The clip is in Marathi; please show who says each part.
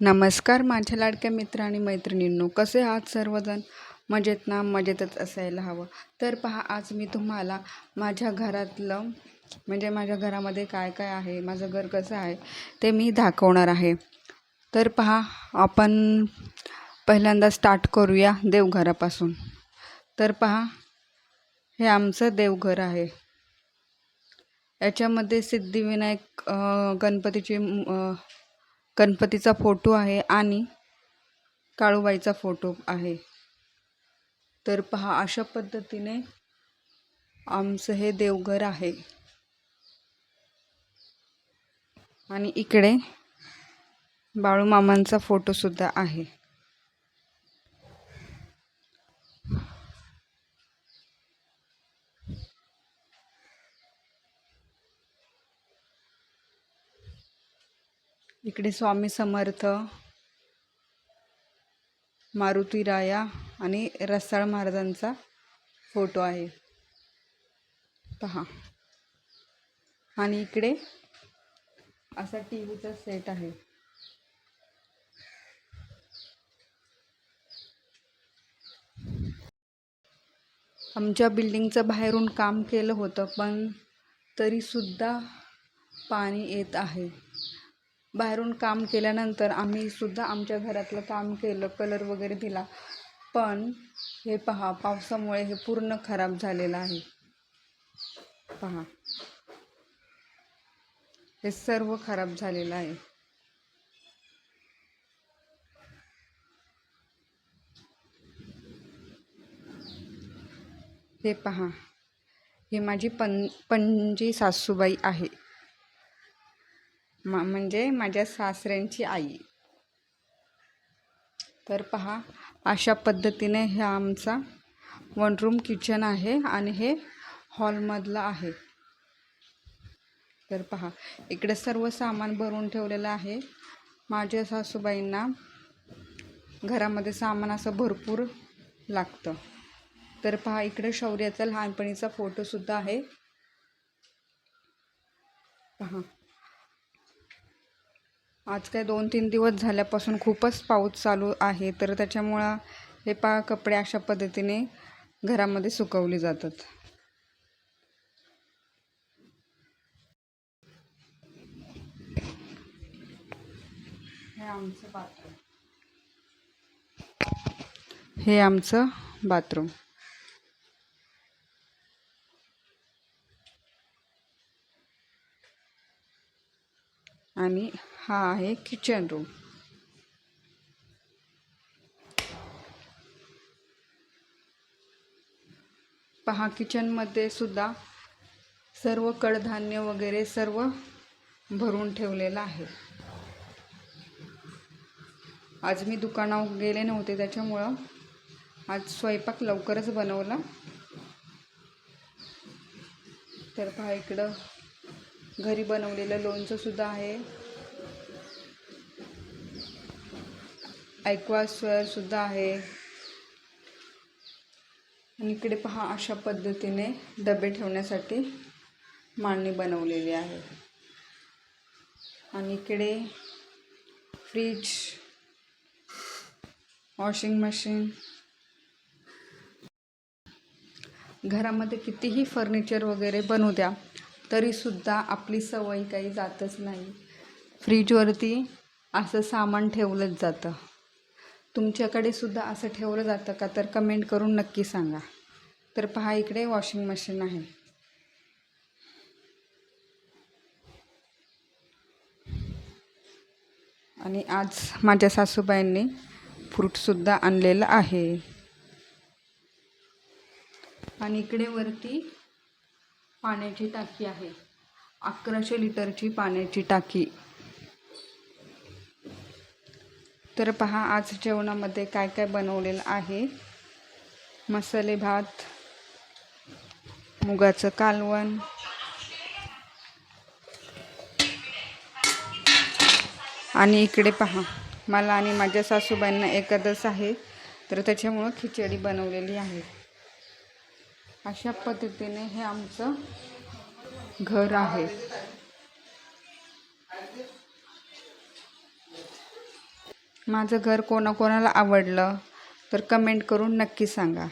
Speaker 1: नमस्कार माझ्या लाडक्या मित्र आणि मैत्रिणींनो कसे आहात सर्वजण? मजेत ना? मजेतच असायला हवं. तर पहा आज मी तुम्हाला माझ्या घरातलं म्हणजे माझ्या घरामध्ये काय काय आहे माझं घर कसं आहे ते मी दाखवणार आहे. तर पहा आपण पहिल्यांदा स्टार्ट करूया देवघरापासून. तर पहा हे आमचं देवघर आहे. याच्यामध्ये सिद्धिविनायक गणपतीची गणपतीचा फोटो आहे आणि काळूबाईचा फोटो आहे. तर पहा अशा पद्धतीने आमचं हे देवघर आहे. आणि इकडे बाळूमामांचा फोटोसुद्धा आहे. इकडे स्वामी समर्थ मारुती राया आणि रसाळ महाराजांचा फोटो आहे. पहा. आणि इकडे असा टी व्हीचा सेट आहे. आमच्या बिल्डिंगचं बाहेरून काम केलं होतं पण तरीसुद्धा पाणी येत आहे. बाहेरून काम केल्यानंतर आम्ही सुद्धा आमच्या घरातलं काम केलं कलर वगैरे दिला. पण हे पहा पावसामुळे हे पूर्ण खराब झालेलं आहे. पहा. हे सर्व खराब झालेलं आहे. हे पहा. हे माझी पण पणजी सासूबाई आहे. मा म्हणजे माझ्या सासऱ्यांची आई. तर पहा अशा पद्धतीने हे आमचा वन रूम किचन आहे आणि हे हॉलमधलं आहे. तर पहा इकडे सर्व सामान भरून ठेवलेलं आहे. माझ्या सासूबाईंना घरामध्ये सामान असं भरपूर लागतं. तर पहा इकडे शौर्याचा लहानपणीचा फोटोसुद्धा आहे. पहा आज काय दोन तीन दिवस झाल्यापासून खूपच पाऊस चालू आहे तर त्याच्यामुळं हे पा कपडे अशा पद्धतीने घरामध्ये सुकवले जातात. हे आमचं बाथरूम. हे आमचं बाथरूम. आणि हा आहे किचन रूम पहा किचनमध्ये सुद्धा सर्व कडधान्य वगैरे सर्व भरून ठेवलेलं आहे. आज मी दुकानावर गेले नव्हते त्याच्यामुळं आज स्वयंपाक लवकरच बनवला. तर पहा इकडं घरी बनवलेलं लोणचं सुद्धा आहे. ॲक्वास्वेअरसुद्धा आहे. आणि इकडे पहा अशा पद्धतीने डबे ठेवण्यासाठी मांडणी बनवलेली आहे. आणि इकडे फ्रीज वॉशिंग मशीन. घरामध्ये कितीही फर्निचर वगैरे बनवू द्या तरीसुद्धा आपली सवय काही जातच नाही. फ्रीजवरती असं सामान ठेवलंच जातं. तुमच्याकडे सुद्धा असं ठेवलं जातं का? तर कमेंट करून नक्की सांगा. तर पहा इकडे वॉशिंग मशीन आहे. आणि आज माझ्या सासूबाईंनी फ्रूटसुद्धा आणलेलं आहे. आणि इकडे वरती पाण्याची टाकी आहे. अकराशे लिटरची पाण्याची टाकी. तर पहा आज जेवणामध्ये काय काय बनवलेलं आहे. मसाले भात मुगाचं कालवण आणि इकडे पहा मला आणि माझ्या सासूबाईंना एकादस आहे तर त्याच्यामुळं खिचडी बनवलेली आहे. अशा पद्धतीने हे आमचं घर आहे. माझं घर कोणाकोणाला आवडलं तर कमेंट करून नक्की सांगा.